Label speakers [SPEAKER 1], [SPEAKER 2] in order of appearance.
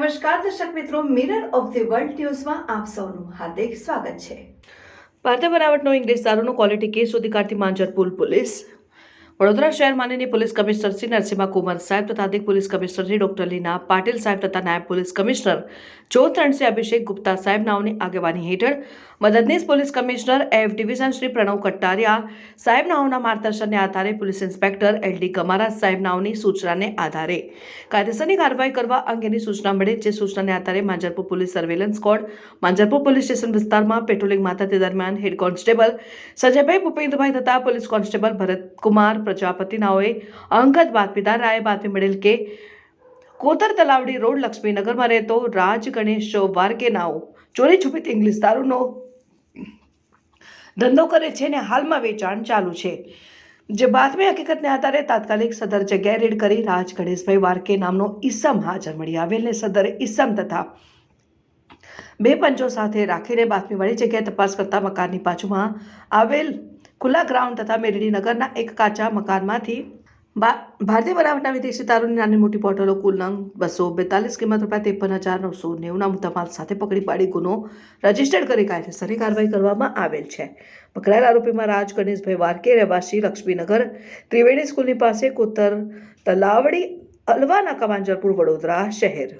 [SPEAKER 1] નમસ્કાર, દર્શક મિત્રો મિરર ઓફ ધી વર્લ્ડ ન્યૂઝમાં આપ સૌનું હાર્દિક સ્વાગત છે. ભારતીય બનાવટનો ઇંગ્લિશ દારૂનો ક્વોલિટી કેસ શોધી કાઢતી માંજરપુર પોલીસ. વડોદરા શહેર માનનીય પોલીસ કમિશનર શ્રી નરસિંહા કુમાર સાહેબ તથા અધિક police commissioner Shri doctor Leena Patil સાહેબ તથા નાયબ પોલીસ કમિશનર જ્યોત રણસિંહ અભિષેક ગુપ્તા સાહેબ નાઓની આગેવાની હેઠળ મદદનીશ police commissioner F division Shri Pranav Kattariya સાહેબ નાઓના માર્ગદર્શનને આધારે police inspector L D Kamara સાહેબ નાઓની સૂચનાને આધારે કાયદેસરની કાર્યવાહી કરવા અંગેની સૂચના મળે જે સૂચનાને આધારે Manjarpur police surveillance squad, Manjarpur police station વિસ્તારમાં પેટ્રોલિંગમાં હતા તે દરમિયાન હેડ કોન્સ્ટેબલ સંજયભાઈ ભૂપેન્દ્રભાઈ તથા પોલીસ કોન્સ્ટેબલ ભરતકુમાર પ્રજાપતિ નાઓએ અંગત બાતમીદાર રાયે બાતમી મળેલ કે કોતર તલાવડી રોડ લક્ષ્મીનગરમાં રહેતો રાજ ગણેશ વારકે ચોરી છુપિત ઇંગ્લિશ દારૂનો ધંધો કરે છે ને હાલમાં વેચાણ ચાલુ છે. જે બાતમી હકીકતને આધારે તાત્કાલિક સદર જગ્યાએ રેડ કરી રાજ ગણેશભાઈ વાર્કે નામનો ઈસમ હાજર મળી આવેલને સદર ઈસમ તથા બે પંચો સાથે રાખીને બાતમીવાળી જગ્યાએ તપાસ કરતા મકાનની બાજુમાં આવેલ ખુલ્લા ગ્રાઉન્ડ તથા મેરડીનગરના એક કાચા મકાનમાંથી ભારતીય બનાવટના વિદેશી દારૂની નાની મોટી બોટલો કુલ નંગ બસો બેતાલીસ કિંમત રૂપિયા ત્રેપન હજાર નવસો નેવુંના મુદ્દામાલ સાથે પકડી પાડી ગુનો રજીસ્ટર્ડ કરી કાયદેસરની કાર્યવાહી કરવામાં આવેલ છે. પકડાયેલ આરોપીમાં રાજ ગણેશભાઈ વારકે, રહેવાસી લક્ષ્મીનગર, ત્રિવેણી સ્કૂલની પાસે કોતર તલાવડી અલવાના કમાંજરપુર વડોદરા શહેર.